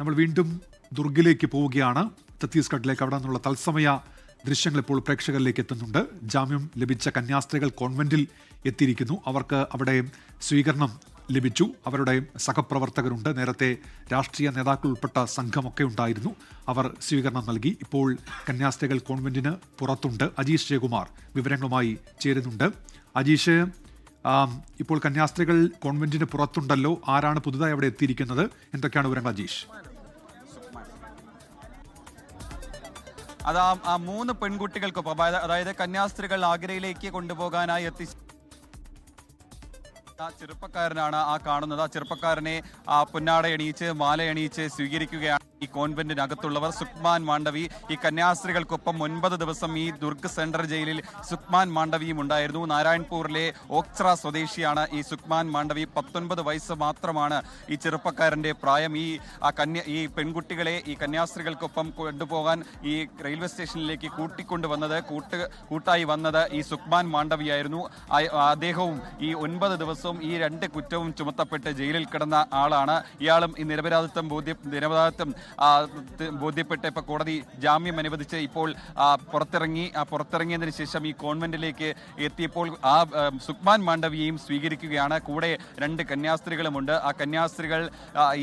നമ്മൾ വീണ്ടും ദുർഗിലേക്ക് പോവുകയാണ്. ഛത്തീസ്ഗഡിലേക്ക് അവിടെ നിന്നുള്ള തത്സമയ ദൃശ്യങ്ങൾ ഇപ്പോൾ പ്രേക്ഷകരിലേക്ക് എത്തുന്നുണ്ട്. ജാമ്യം ലഭിച്ച കന്യാസ്ത്രീകൾ കോൺവെന്റിൽ എത്തിയിരിക്കുന്നു. അവർക്ക് അവിടെ സ്വീകരണം ലഭിച്ചു. അവരുടെ സഹപ്രവർത്തകരുണ്ട്. നേരത്തെ രാഷ്ട്രീയ നേതാക്കൾ ഉൾപ്പെട്ട സംഘമൊക്കെ ഉണ്ടായിരുന്നു. അവർ സ്വീകരണം നൽകി. ഇപ്പോൾ കന്യാസ്ത്രീകൾ കോൺവെന്റിന് പുറത്തുണ്ട്. അജീഷ് ജയകുമാർ വിവരങ്ങളുമായി ചേരുന്നുണ്ട്. അജീഷ് ഇപ്പോൾ കന്യാസ്ത്രീകൾ കോൺവെന്റിന് പുറത്തുണ്ടല്ലോ. ആരാണ് പുതുതായി അവിടെ എത്തിയിരിക്കുന്നത്? എന്തൊക്കെയാണ് വിവരങ്ങൾ അജീഷ്? അത് ആ മൂന്ന് പെൺകുട്ടികൾക്കൊപ്പം അതായത് കന്യാസ്ത്രീകൾ ആഗ്രയിലേക്ക് കൊണ്ടുപോകാനായി എത്തി ആ ചെറുപ്പക്കാരനാണ് ആ കാണുന്നത്. ആ ചെറുപ്പക്കാരനെ ആ പൊന്നാട എണീച്ച് മാല എണീച്ച് സ്വീകരിക്കുകയാണ്. ഈ കോൺവെന്റിനകത്തുള്ളവർ സുക്മാൻ മാണ്ഡവി ഈ കന്യാസ്ത്രീകൾക്കൊപ്പം ഒൻപത് ദിവസം ഈ ദുർഗ് സെൻട്രൽ ജയിലിൽ സുക്മാൻ മാണ്ഡവിയും ഉണ്ടായിരുന്നു. നാരായൺപൂരിലെ ഓക്സ്ര സ്വദേശിയാണ് ഈ സുക്മാൻ മാണ്ഡവി. പത്തൊൻപത് വയസ്സ് മാത്രമാണ് ഈ ചെറുപ്പക്കാരന്റെ പ്രായം. ഈ കന്യ ഈ പെൺകുട്ടികളെ ഈ കന്യാസ്ത്രീകൾക്കൊപ്പം കൊണ്ടുപോകാൻ ഈ റെയിൽവേ സ്റ്റേഷനിലേക്ക് കൂട്ടിക്കൊണ്ടുവന്നത് കൂട്ട് കൂട്ടായി വന്നത് ഈ സുക്മാൻ മാണ്ഡവിയായിരുന്നു. അദ്ദേഹവും ഈ ഒൻപത് ദിവസവും ഈ രണ്ട് കുറ്റവും ചുമത്തപ്പെട്ട് ജയിലിൽ കിടന്ന ആളാണ്. ഇയാളും ഈ നിരപരാധിത്വം ബോധ്യ നിരപരാധിത്വം ബോധ്യപ്പെട്ട് ഇപ്പോൾ കോടതി ജാമ്യം അനുവദിച്ച് ഇപ്പോൾ പുറത്തിറങ്ങി പുറത്തിറങ്ങിയതിന് ശേഷം ഈ കോൺവെന്റിലേക്ക് എത്തിയപ്പോൾ ആ സുക്മാൻ മാണ്ഡവിയെയും സ്വീകരിക്കുകയാണ്. കൂടെ രണ്ട് കന്യാസ്ത്രീകളുമുണ്ട്. ആ കന്യാസ്ത്രീകൾ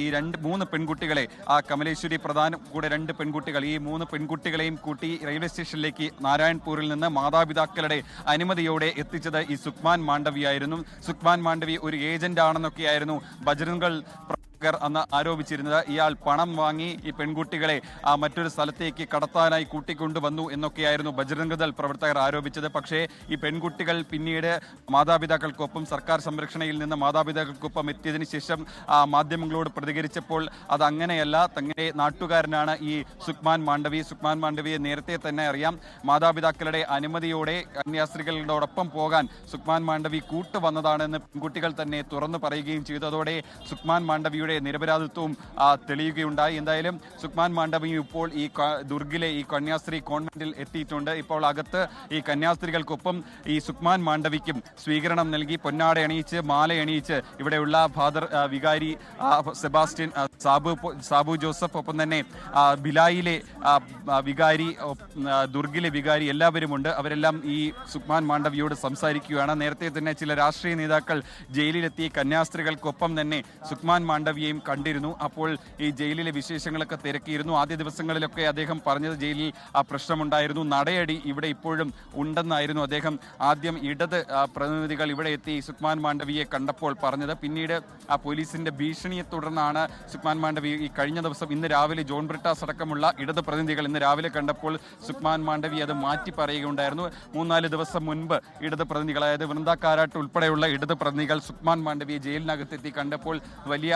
ഈ രണ്ട് മൂന്ന് പെൺകുട്ടികളെ ആ കമലേശ്വരി പ്രധാന കൂടെ രണ്ട് പെൺകുട്ടികൾ ഈ മൂന്ന് പെൺകുട്ടികളെയും കൂട്ടി റെയിൽവേ സ്റ്റേഷനിലേക്ക് നാരായൺപൂരിൽ നിന്ന് മാതാപിതാക്കളുടെ അനുമതിയോടെ എത്തിച്ചത് ഈ സുക്മാൻ മാണ്ഡവിയായിരുന്നു. സുക്മാൻ മാണ്ഡവി ഒരു ഏജന്റ് ആണെന്നൊക്കെയായിരുന്നു ബജരംഗൾ അന്ന് ആരോപിച്ചിരുന്നത് ഇയാൾ പണം വാങ്ങി ഈ പെൺകുട്ടികളെ ആ മറ്റൊരു സ്ഥലത്തേക്ക് കടത്താനായി കൂട്ടിക്കൊണ്ടുവന്നു എന്നൊക്കെയായിരുന്നു ബജരംഗദൾ പ്രവർത്തകർ ആരോപിച്ചത്. പക്ഷേ ഈ പെൺകുട്ടികൾ പിന്നീട് മാതാപിതാക്കൾക്കൊപ്പം സർക്കാർ സംരക്ഷണയിൽ നിന്ന് മാതാപിതാക്കൾക്കൊപ്പം എത്തിയതിനു ശേഷം മാധ്യമങ്ങളോട് പ്രതികരിച്ചപ്പോൾ അത് അങ്ങനെയല്ല തങ്ങളുടെ നാട്ടുകാരനാണ് ഈ സുക്മാൻ മാണ്ഡവി. സുക്മാൻ മാണ്ഡവിയെ നേരത്തെ തന്നെ അറിയാം. മാതാപിതാക്കളുടെ അനുമതിയോടെ കന്യാസ്ത്രീകളോടൊപ്പം പോകാൻ സുക്മാൻ മാണ്ഡവി കൂട്ടുവന്നതാണെന്ന് പെൺകുട്ടികൾ തന്നെ തുറന്നു പറയുകയും ചെയ്തതോടെ സുക്മാൻ മാണ്ഡവിയുടെ നിരപരാധിത്വവും ആ, തെളിയുകയുണ്ടായി. എന്തായാലും സുക്മാൻ മാണ്ഡവിയും ഇപ്പോൾ ഈ ദുർഗിലെ ഈ കന്യാസ്ത്രീ കോൺവെന്റിൽ എത്തിയിട്ടുണ്ട്. ഇപ്പോൾ അകത്ത് ഈ കന്യാസ്ത്രീകൾക്കൊപ്പം ഈ സുക്മാൻ മാണ്ഡവിക്കും സ്വീകരണം നൽകി പൊന്നാട അണിയിച്ച് മാല അണിയിച്ച് ഇവിടെയുള്ള ഫാദർ വികാരി സെബാസ്റ്റ്യൻ സാബു സാബു ജോസഫ് ഒപ്പം തന്നെ ബിലായിലെ വികാരി ദുർഗിലെ വികാരി എല്ലാവരുമുണ്ട്. അവരെല്ലാം ഈ സുക്മാൻ മാണ്ഡവിയോട് സംസാരിക്കുകയാണ്. നേരത്തെ തന്നെ ചില രാഷ്ട്രീയ നേതാക്കൾ ജയിലിലെത്തി കന്യാസ്ത്രീകൾക്കൊപ്പം തന്നെ സുക്മാൻ മാണ്ഡവിയെയും കണ്ടിരുന്നു. അപ്പോൾ ഈ ജയിലിലെ വിശേഷങ്ങളൊക്കെ തിരക്കിയിരുന്നു. ആദ്യ ദിവസങ്ങളിലൊക്കെ അദ്ദേഹം പറഞ്ഞത് ജയിലിൽ ആ പ്രശ്നമുണ്ടായിരുന്നു. നടയടി ഇവിടെ ഇപ്പോഴും ഉണ്ടെന്നായിരുന്നു അദ്ദേഹം ആദ്യം ഇടത് പ്രതിനിധികൾ ഇവിടെ എത്തി സുക്മാൻ മാണ്ഡവിയെ കണ്ടപ്പോൾ പറഞ്ഞത്. പിന്നീട് ആ പോലീസിന്റെ ഭീഷണിയെ തുടർന്നാണ് സുക്മാൻ മാണ്ഡവി ഈ കഴിഞ്ഞ ദിവസം ഇന്ന് രാവിലെ ജോൺ ബ്രിട്ടാസ് അടക്കമുള്ള ഇടത് പ്രതിനിധികൾ ഇന്ന് രാവിലെ കണ്ടപ്പോൾ സുക്മാൻ മാണ്ഡവി അത് മാറ്റി പറയുകയുണ്ടായിരുന്നു. മൂന്നാൽ ദിവസം മുൻപ് ഇടത് പ്രതിനിധികൾ അതായത് വൃന്ദ കാരാട്ട് ഉൾപ്പെടെയുള്ള ഇടത് പ്രതിനിധികൾ സുക്മാൻ മാണ്ഡവിയെ ജയിലിനകത്തെത്തി കണ്ടപ്പോൾ വലിയ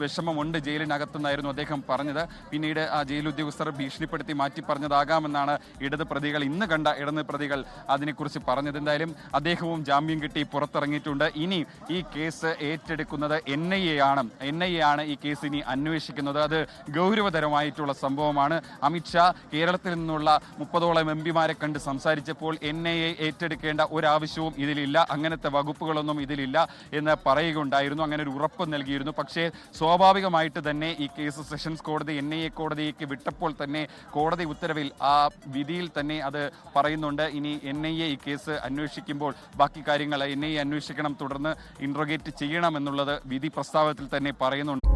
വിഷമമുണ്ട്. ജയിലിനകത്തെന്നായിരുന്നു അദ്ദേഹം പറഞ്ഞത്. പിന്നീട് ആ ജയിൽ ഉദ്യോഗസ്ഥർ ഭീഷണിപ്പെടുത്തി മാറ്റി പറഞ്ഞതാകാമെന്നാണ് ഇടത് പ്രതികൾ ഇന്ന് കണ്ട ഇടത് പ്രതികൾ അതിനെക്കുറിച്ച് പറഞ്ഞത്. എന്തായാലും അദ്ദേഹവും ജാമ്യം കിട്ടി പുറത്തിറങ്ങിയിട്ടുണ്ട്. ഇനി ഈ കേസ് ഏറ്റെടുക്കുന്നത് എൻ ഐ എ ആണ് എൻ ഐ എ ആണ് ഈ കേസ് ഇനി അന്വേഷിക്കുന്നത്. അത് ഗൗരവതരമായിട്ടുള്ള സംഭവമാണ്. അമിത്ഷാ കേരളത്തിൽ നിന്നുള്ള മുപ്പതോളം എം പിമാരെ കണ്ട് സംസാരിച്ചപ്പോൾ എൻ ഐ എ ഏറ്റെടുക്കേണ്ട ഒരാവശ്യവും ഇതിലില്ല. അങ്ങനത്തെ വകുപ്പുകളൊന്നും ഇതിലില്ല എന്ന് പറയുകയുണ്ടായിരുന്നു. അങ്ങനെ ഒരു ഉറപ്പ് നൽകിയിരുന്നു. പക്ഷേ സ്വാഭാവികമായിട്ട് തന്നെ ഈ കേസ് സെഷൻസ് കോടതി എൻ ഐ എ കോടതിക്ക് വിട്ടപ്പോൾ തന്നെ കോടതി ഉത്തരവിൽ ആ വിധിയിൽ തന്നെ അത് പറയുന്നുണ്ട്. ഇനി എൻ ഐ എ ഈ കേസ് അന്വേഷിക്കുമ്പോൾ ബാക്കി കാര്യങ്ങൾ എൻ ഐ എ അന്വേഷിക്കണം തുടർന്ന് ഇൻട്രോഗേറ്റ് ചെയ്യണം എന്നുള്ളത് വിധി പ്രസ്താവത്തിൽ തന്നെ പറയുന്നുണ്ട്.